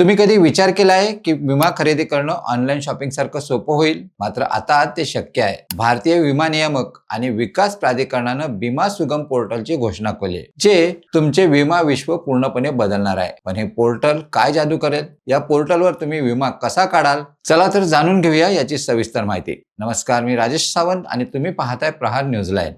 तुम्ही कधी विचार केला आहे की विमा खरेदी करणं ऑनलाईन शॉपिंग सारखं सोपं होईल? मात्र आता ते शक्य आहे. भारतीय विमा नियामक आणि विकास प्राधिकरणानं विमा सुगम पोर्टलची घोषणा केली आहे, जे तुमचे विमा विश्व पूर्णपणे बदलणार आहे. पण हे पोर्टल काय जादू करेल? या पोर्टलवर तुम्ही विमा कसा काढाल? चला तर जाणून घेऊया याची सविस्तर माहिती. नमस्कार मी राजेश सावंत आणि तुम्ही पाहताय प्रहार न्यूजलाईन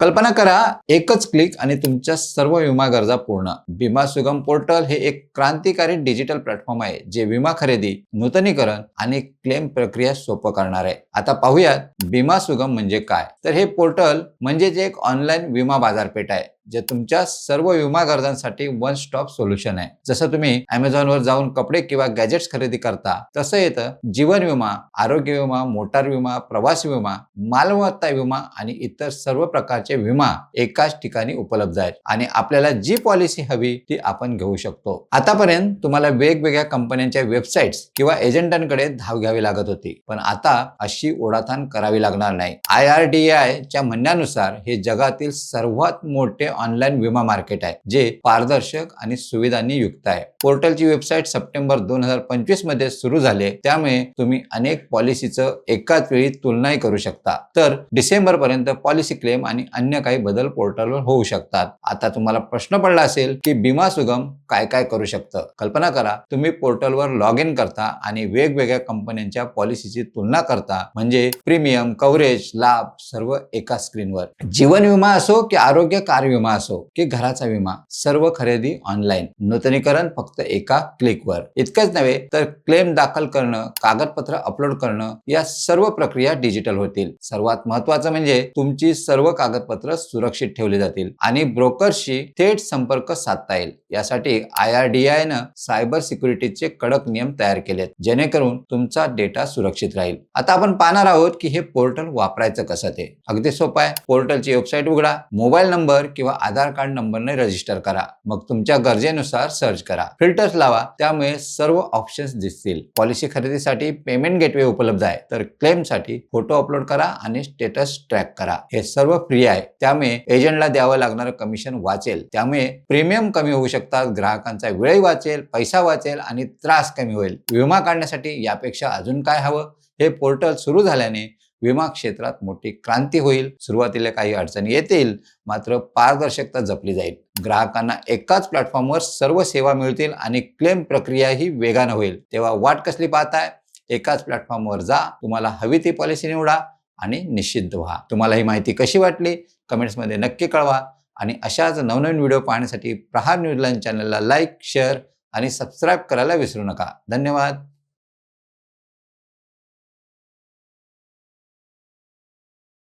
कल्पना करा एकच क्लिक आणि तुमच्या सर्व विमा गरजा पूर्ण. विमा सुगम पोर्टल हे एक क्रांतिकारी डिजिटल प्लॅटफॉर्म आहे जे विमा खरेदी नूतनीकरण आणि क्लेम प्रक्रिया सोपं करणार आहे. आता पाहूयात विमा सुगम म्हणजे काय? तर हे पोर्टल म्हणजे जे एक ऑनलाईन विमा बाजारपेठ आहे. जे तुमच्या सर्व विमा गरजांसाठी वन स्टॉप सोल्युशन आहे. जसं तुम्ही अमेझॉनवर जाऊन कपडे किंवा गॅजेट्स खरेदी करता तसं येतं जीवन विमा आरोग्य विमा मोटार विमा प्रवास विमा मालमत्ता विमा आणि इतर सर्व प्रकारचे विमा एकाच ठिकाणी उपलब्ध आहेत. आणि आपल्याला जी पॉलिसी हवी ती आपण घेऊ शकतो. आतापर्यंत तुम्हाला वेगवेगळ्या कंपन्यांच्या वेबसाईट्स किंवा एजंटांकडे धाव घ्यावी लागत होती. पण आता अशी ओढाताण करावी लागणार नाही. आय आर डी च्या म्हणण्यानुसार हे जगातील सर्वात मोठे ऑनलाईन विमा मार्केट आहे जे पारदर्शक आणि सुविधांनी युक्त आहे. पोर्टलची वेबसाईट सप्टेंबर दोन हजार पंचवीसमध्ये सुरू झाले त्यामुळे तुम्ही अनेक पॉलिसीचं एकाच वेळी तुलनाही करू शकता. तर डिसेंबर पर्यंत पॉलिसी क्लेम आणि अन्य काही बदल पोर्टलवर होऊ शकतात. आता तुम्हाला प्रश्न पडला असेल की विमा सुगम काय काय करू शकतं? कल्पना करा तुम्ही पोर्टलवर लॉग इन करता आणि वेगवेगळ्या कंपन्यांच्या पॉलिसीची तुलना करता. म्हणजे प्रीमियम कव्हरेज लाभ सर्व एका स्क्रीनवर जीवन विमा असो की आरोग्य कार विमा असो की घराचा विमा सर्व खरेदी ऑनलाईन नूतनीकरण फक्त एका क्लिकवर इतकंच नव्हे तर क्लेम दाखल करणं कागदपत्र अपलोड करणं या सर्व प्रक्रिया डिजिटल होतील. सर्वात महत्वाचं म्हणजे तुमची सर्व कागदपत्र सुरक्षित ठेवली जातील आणि ब्रोकरशी थेट संपर्क साधता येईल. यासाठी आय आर डी आय न सायबर सिक्युरिटीचे कडक नियम तयार केलेत जेणेकरून तुमचा डेटा सुरक्षित राहील. आता आपण पाहणार आहोत की हे पोर्टल वापरायचं कसं ते. अगदी सोपं आहे. पोर्टलची वेबसाईट उघडा मोबाईल नंबर किंवा आधार कार्ड नंबरने रजिस्टर करा. मग तुमच्या गरजेनुसार सर्च करा. फिल्टर्स लावा. त्यामुळे सर्व ऑप्शन्स दिसतील. पॉलिसी खरेदीसाठी पेमेंट गेटवे उपलब्ध आहे. तर क्लेमसाठी फोटो अपलोड करा आणि स्टेटस ट्रॅक करा. हे सर्व फ्री आहे. त्यामुळे एजंटला द्यावं लागणारं कमिशन वाचेल. त्यामुळे प्रीमियम कमी होऊ शकतात. ग्राहकांचा वेळही वाचेल पैसा वाचेल आणि त्रास कमी होईल. विमा काढण्यासाठी यापेक्षा अजून काय हवं? हे पोर्टल सुरू झाल्याने विमा क्षेत्रात मोठी क्रांती होईल सुरुवातीला काही अडचणी येतील मात्र पारदर्शकता जपली जाईल. ग्राहकांना एकाच प्लॅटफॉर्मवर सर्व सेवा मिळतील आणि क्लेम प्रक्रिया ही वेगानं होईल. तेव्हा वाट कसली पाहताय? एकाच प्लॅटफॉर्मवर जा तुम्हाला हवी ती पॉलिसी निवडा आणि निश्चित व्हा. तुम्हाला ही माहिती कशी वाटली? कमेंट्समध्ये नक्की कळवा आणि अशाच नवनवीन व्हिडिओ पाहण्यासाठी प्रहार न्यूजलाईन चॅनलला लाईक शेअर आणि सबस्क्राईब करायला विसरू नका. धन्यवाद.